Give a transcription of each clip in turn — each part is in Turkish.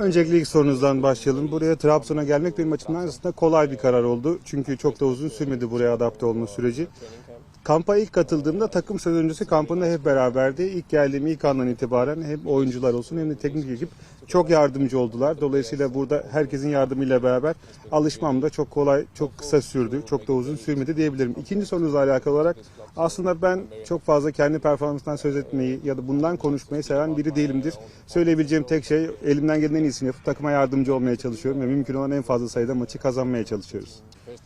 Öncelikle ilk sorunuzdan başlayalım. Buraya Trabzon'a gelmek benim açımdan aslında kolay bir karar oldu. Çünkü çok da uzun sürmedi buraya adapte olma süreci. Kampa ilk katıldığımda takım söz öncesi kampında hep beraberdi. İlk geldiğim ilk andan itibaren hem oyuncular olsun hem de teknik ekip çok yardımcı oldular. Dolayısıyla burada herkesin yardımıyla beraber alışmam da çok kolay, çok kısa sürdü. Çok da uzun sürmedi diyebilirim. İkinci sorunuzla alakalı olarak aslında ben çok fazla kendi performansından söz etmeyi ya da bundan konuşmayı seven biri değilimdir. Söyleyebileceğim tek şey elimden gelen en iyisini yapıp takıma yardımcı olmaya çalışıyorum ve mümkün olan en fazla sayıda maçı kazanmaya çalışıyoruz.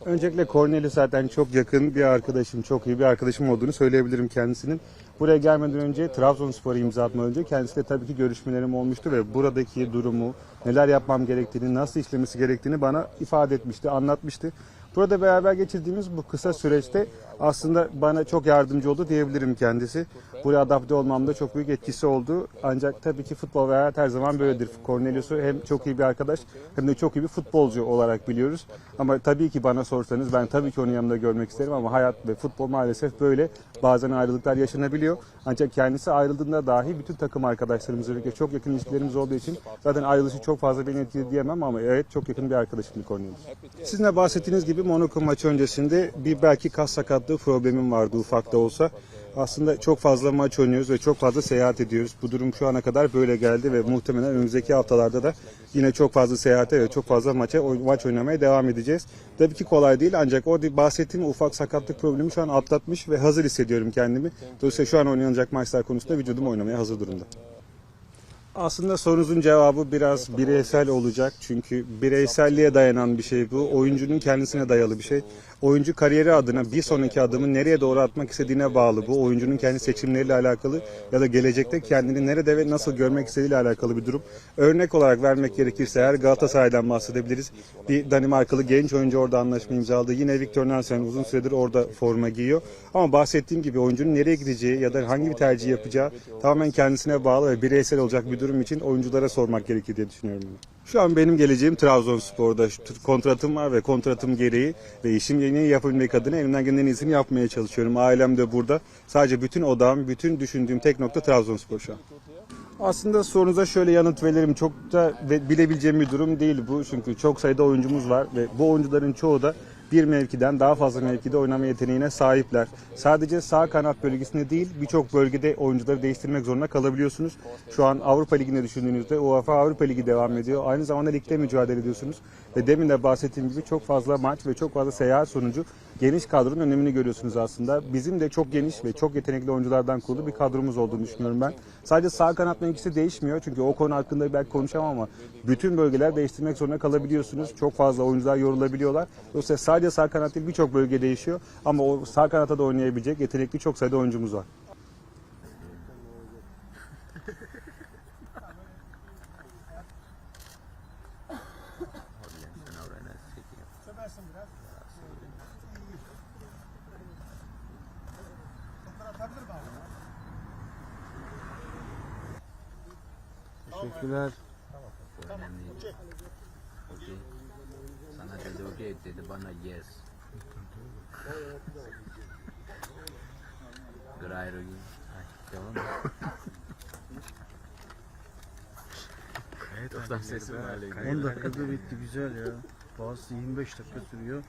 Öncelikle Cornelius zaten çok yakın bir arkadaşım, çok iyi bir arkadaşım olduğunu söyleyebilirim kendisinin. Buraya gelmeden önce Trabzonspor'a imza atmadan önce kendisiyle tabii ki görüşmelerim olmuştu ve buradaki durumu, neler yapmam gerektiğini, nasıl işlemesi gerektiğini bana ifade etmişti, anlatmıştı. Burada beraber geçirdiğimiz bu kısa süreçte aslında bana çok yardımcı oldu diyebilirim kendisi. Buraya adapte olmamda çok büyük etkisi oldu. Ancak tabii ki futbol ve hayat her zaman böyledir. Cornelius'u hem çok iyi bir arkadaş hem de çok iyi bir futbolcu olarak biliyoruz. Ama tabii ki bana sorsanız ben tabii ki onun yanında görmek isterim ama hayat ve futbol maalesef böyle. Bazen ayrılıklar yaşanabiliyor. Ancak kendisi ayrıldığında dahi bütün takım arkadaşlarımızla birlikte çok yakın ilişkilerimiz olduğu için zaten ayrılışı çok fazla beni etkiledi diyemem ama evet çok yakın bir arkadaşımdı Cornelius. Sizin bahsettiğiniz gibi Monaco maçı öncesinde bir belki kas sakatlığı problemim vardı ufak da olsa. Aslında çok fazla maç oynuyoruz ve çok fazla seyahat ediyoruz. Bu durum şu ana kadar böyle geldi ve muhtemelen önümüzdeki haftalarda da yine çok fazla seyahate ve çok fazla maça maç oynamaya devam edeceğiz. Tabii ki kolay değil ancak orada bahsettiğim ufak sakatlık problemi şu an atlatmış ve hazır hissediyorum kendimi. Dolayısıyla şu an oynanacak maçlar konusunda vücudum oynamaya hazır durumda. Aslında sorunuzun cevabı biraz bireysel olacak. Çünkü bireyselliğe dayanan bir şey bu. Oyuncunun kendisine dayalı bir şey. Oyuncu kariyeri adına bir sonraki adımı nereye doğru atmak istediğine bağlı. Bu oyuncunun kendi seçimleriyle alakalı ya da gelecekte kendini nerede ve nasıl görmek istediğiyle alakalı bir durum. Örnek olarak vermek gerekirse eğer Galatasaray'dan bahsedebiliriz. Bir Danimarkalı genç oyuncu orada anlaşma imzaladı. Yine Victor Nelson uzun süredir orada forma giyiyor. Ama bahsettiğim gibi oyuncunun nereye gideceği ya da hangi bir tercih yapacağı tamamen kendisine bağlı ve bireysel olacak bir durum için oyunculara sormak gerekir diye düşünüyorum. ben. Şu an benim geleceğim Trabzonspor'da kontratım var ve kontratım gereği ve işim yeni yapabilmek adına elimden gelen en yapmaya çalışıyorum. Ailem de burada. Sadece bütün odağım, bütün düşündüğüm tek nokta Trabzonspor şu an. Aslında sorunuza şöyle yanıt veririm. Çok da bilebileceğim bir durum değil bu. Çünkü çok sayıda oyuncumuz var ve bu oyuncuların çoğu da bir mevkiden daha fazla mevkide oynama yeteneğine sahipler. Sadece sağ kanat bölgesinde değil birçok bölgede oyuncuları değiştirmek zorunda kalabiliyorsunuz. Şu an Avrupa Ligi'nde düşündüğünüzde UEFA Avrupa Ligi devam ediyor. Aynı zamanda ligde mücadele ediyorsunuz. Ve demin de bahsettiğim gibi çok fazla maç ve çok fazla seyahat sonucu geniş kadronun önemini görüyorsunuz aslında. Bizim de çok geniş ve çok yetenekli oyunculardan kurulu bir kadromuz olduğunu düşünüyorum ben. Sadece sağ kanat mevkisi değişmiyor çünkü o konu hakkında belki konuşamam ama bütün bölgeler değiştirmek zorunda kalabiliyorsunuz. Çok fazla oyuncular yorulabiliyorlar. Dolayısıyla sadece sağ kanat değil birçok bölge değişiyor ama o sağ kanatta da oynayabilecek yetenekli çok sayıda oyuncumuz var. Teşekkürler. Önemli değil. Okey. Sana dedi okey dedi bana yes. Grayro gibi. Ay, Devam et. Evet, Dostlar sesi var. 10 dakikada bitti güzel ya. Bazısı 25 dakika sürüyor.